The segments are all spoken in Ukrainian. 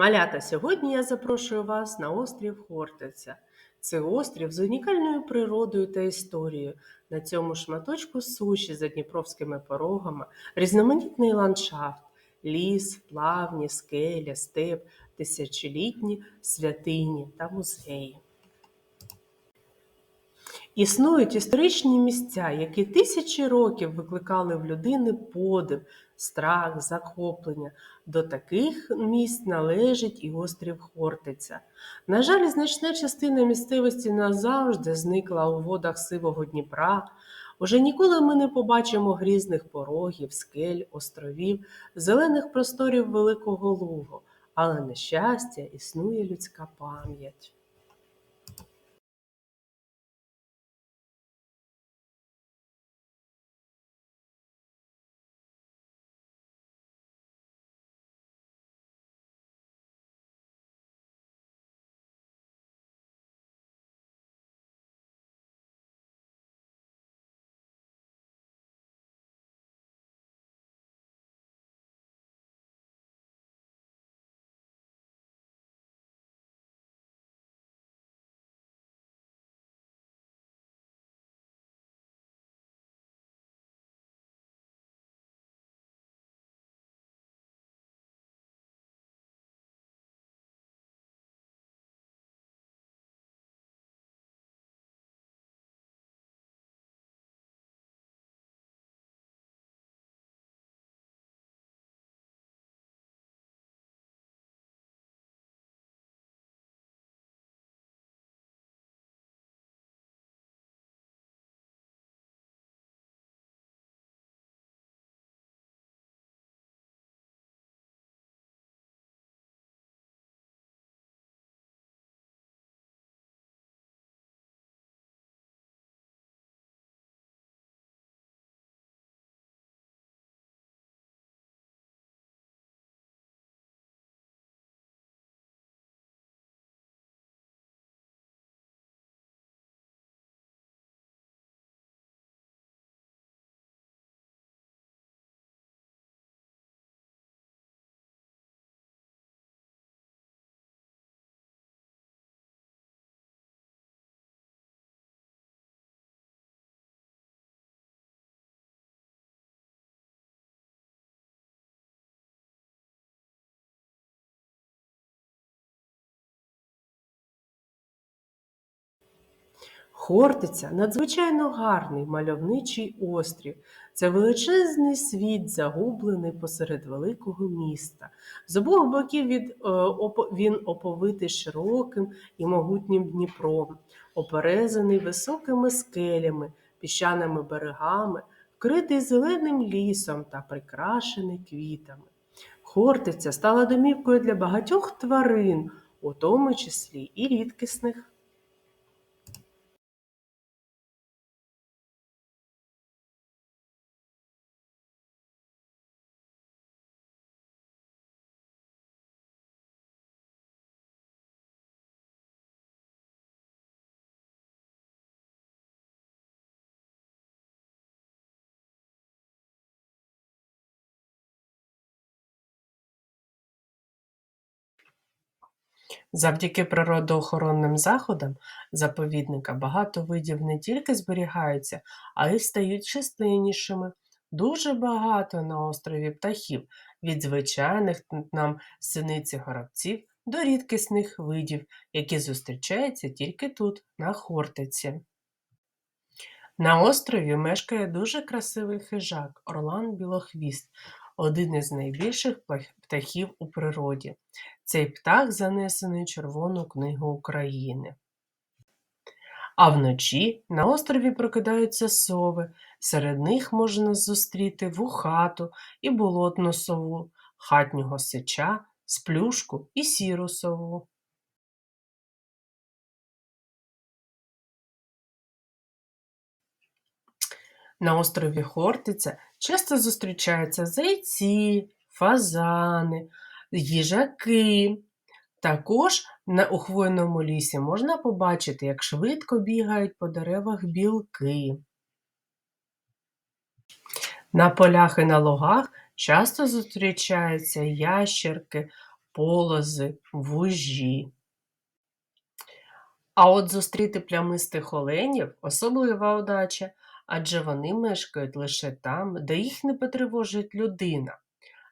Малята, сьогодні я запрошую вас на острів Хортиця. Це острів з унікальною природою та історією. На цьому шматочку суші за дніпровськими порогами, різноманітний ландшафт, ліс, плавні, скеля, степ, тисячолітні святині та музеї. Існують історичні місця, які тисячі років викликали в людини подив, страх, захоплення. До таких місць належить і острів Хортиця. На жаль, значна частина місцевості назавжди зникла у водах сивого Дніпра. Уже ніколи ми не побачимо грізних порогів, скель, островів, зелених просторів Великого Лугу, але на щастя існує людська пам'ять. Хортиця надзвичайно гарний мальовничий острів. Це величезний світ, загублений посеред великого міста. З обох боків від, е, він оповитий широким і могутнім Дніпром, оперезаний високими скелями, піщаними берегами, вкритий зеленим лісом та прикрашений квітами. Хортиця стала домівкою для багатьох тварин, у тому числі і рідкісних. Завдяки природоохоронним заходам заповідника багато видів не тільки зберігаються, а й стають численнішими. Дуже багато на острові птахів, від звичайних нам синиці горобців до рідкісних видів, які зустрічаються тільки тут, на Хортиці. На острові мешкає дуже красивий хижак Орлан Білохвіст, один із найбільших птахів у природі. Цей птах занесений Червону книгу України. А вночі на острові прокидаються сови. Серед них можна зустріти вухату і болотну сову, хатнього сича, сплюшку і сіру сову. На острові Хортиця часто зустрічаються зайці, фазани, їжаки. Також на у хвойному лісі можна побачити, як швидко бігають по деревах білки. На полях і на лугах часто зустрічаються ящерки, полози, вужі. А от зустріти плямистих оленів особлива удача, адже вони мешкають лише там, де їх не потривожить людина.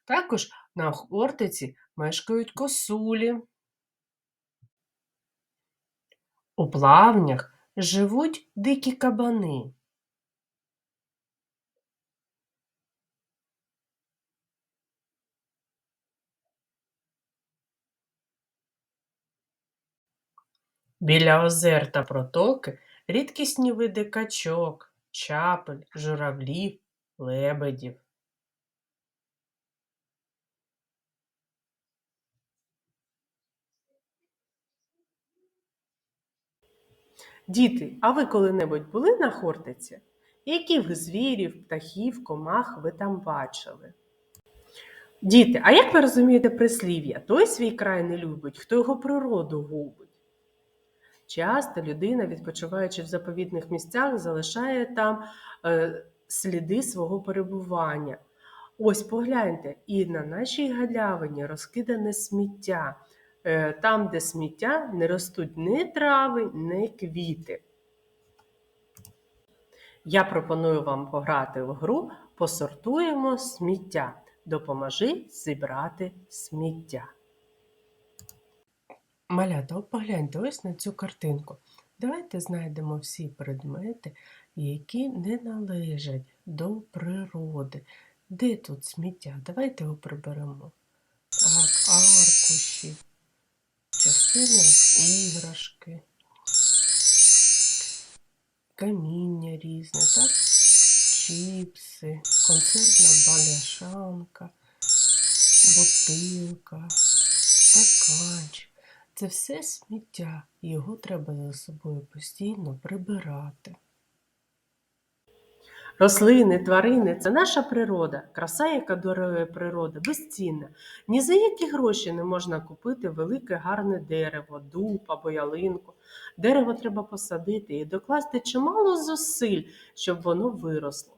Також на Хортиці мешкають косулі. У плавнях живуть дикі кабани. Біля озер та протоки рідкісні види качок, чапель, журавлів, лебедів. Діти, а ви коли-небудь були на Хортиці? Яких звірів, птахів, комах ви там бачили? Діти, а як ви розумієте прислів'я? Той свій край не любить, хто його природу губить. Часто людина, відпочиваючи в заповідних місцях, залишає там е, сліди свого перебування. Ось погляньте, і на нашій галявині розкидане сміття. Е, там, де сміття, не ростуть ні трави, ні квіти. Я пропоную вам пограти в гру Посортуємо сміття. Допоможи зібрати сміття. Малята, погляньте ось на цю картинку. Давайте знайдемо всі предмети, які не належать до природи. Де тут сміття? Давайте його приберемо. Так, аркуші, частина іграшки, каміння різне, так? Чіпси, консервна баляшанка, бутилка, стаканчик. Це все сміття, його треба за собою постійно прибирати. Рослини, тварини це наша природа, краса, яка дарує природа, безцінна. Ні за які гроші не можна купити велике гарне дерево, дуб або ялинку. Дерево треба посадити і докласти чимало зусиль, щоб воно виросло.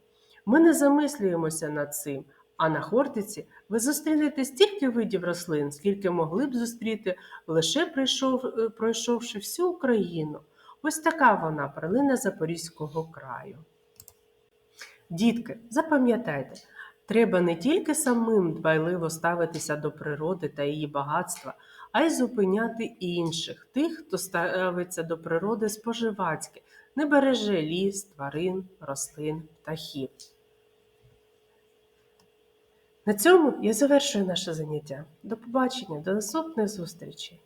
Ми не замислюємося над цим, а на Хортиці ви зустрінете стільки видів рослин, скільки могли б зустріти, лише прийшов, е, пройшовши всю Україну. Ось така вона перлина Запорізького краю. Дітки, запам'ятайте, треба не тільки самим дбайливо ставитися до природи та її багатства, а й зупиняти інших, тих, хто ставиться до природи споживацьки, не береже ліс, тварин, рослин, птахів. На цьому я завершую наше заняття. До побачення, до наступної зустрічей!